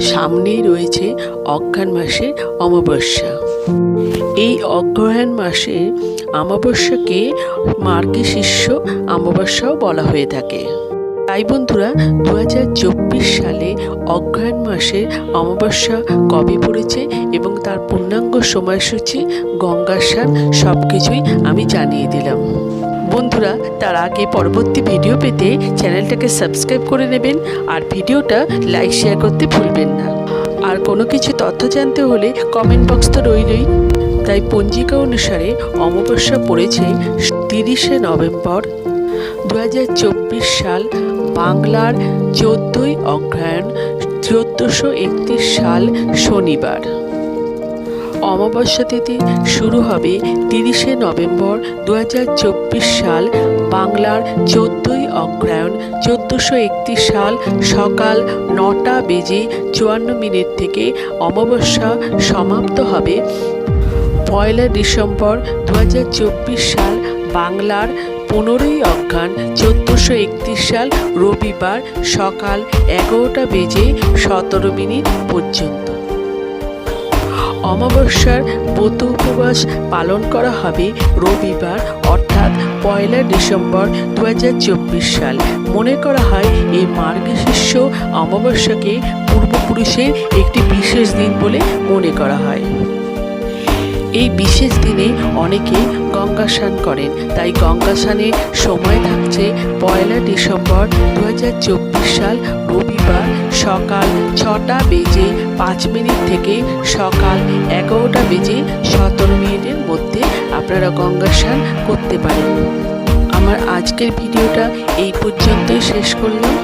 সামনেই রয়েছে অজ্ঞান মাসের অমাবস্যা। এই অগ্রহায়ণ মাসে অমাবস্যাকে মার্গে শিষ্য অমাবস্যাও বলা হয়ে থাকে। তাই বন্ধুরা দু হাজার চব্বিশ সালে অগ্রহায়ণ মাসের অমাবস্যা কবে পড়েছে এবং তার পূর্ণাঙ্গ সময়সূচি গঙ্গাসার সব কিছুই আমি জানিয়ে দিলাম। বন্ধুরা, তার আগে পরবর্তী ভিডিও পেতে চ্যানেলটাকে সাবস্ক্রাইব করে নেবেন আর ভিডিওটা লাইক, শেয়ার করতে ভুলবেন না। আর কোনো কিছু তথ্য জানতে হলে কমেন্ট বক্স তো রইলই। তাই পঞ্জিকা অনুসারে অমাবস্যা পড়েছে তিরিশে নভেম্বর দু হাজার চব্বিশ সাল, বাংলার চোদ্দই অগ্রহায়ণ, চোদ্দোশো সাল শনিবার। অমাবস্যা তিথি শুরু হবে তিরিশে নভেম্বর দু হাজার চব্বিশ সাল, বাংলার চোদ্দোই অগ্রহায়ণ চোদ্দোশো একত্রিশ সাল সকাল নটা বেজে চুয়ান্ন মিনিট থেকে অমাবস্যা সমাপ্ত হবে। পয়লা ডিসেম্বর দু হাজার চব্বিশ সাল, বাংলার পনেরোই অজ্ঞান চোদ্দোশো সাল রবিবার সকাল এগারোটা বেজে সতেরো মিনিট পর্যন্ত। অমাবস্যার ব্রত উপবাস পালন করা হবে রবিবার, অর্থাৎ পয়লা ডিসেম্বর দু হাজার চব্বিশ সাল। মনে করা হয়, এই মার্গশীর্ষ অমাবস্যাকে পূর্বপুরুষের একটি বিশেষ দিন বলে মনে করা হয়। এই বিশেষ দিনে অনেকে গঙ্গা স্নান করেন। তাই গঙ্গা স্নানের সময় থাকছে পয়লা ডিসেম্বর দু হাজার চব্বিশ সাল রবিবার সকাল ছটা বেজে পাঁচ মিনিট থেকে সকাল এগারোটা বেজে সতেরো মিনিটের মধ্যে আপনারা গঙ্গা স্নান করতে পারেন। আমার আজকের ভিডিওটা এই পর্যন্তই শেষ করলাম।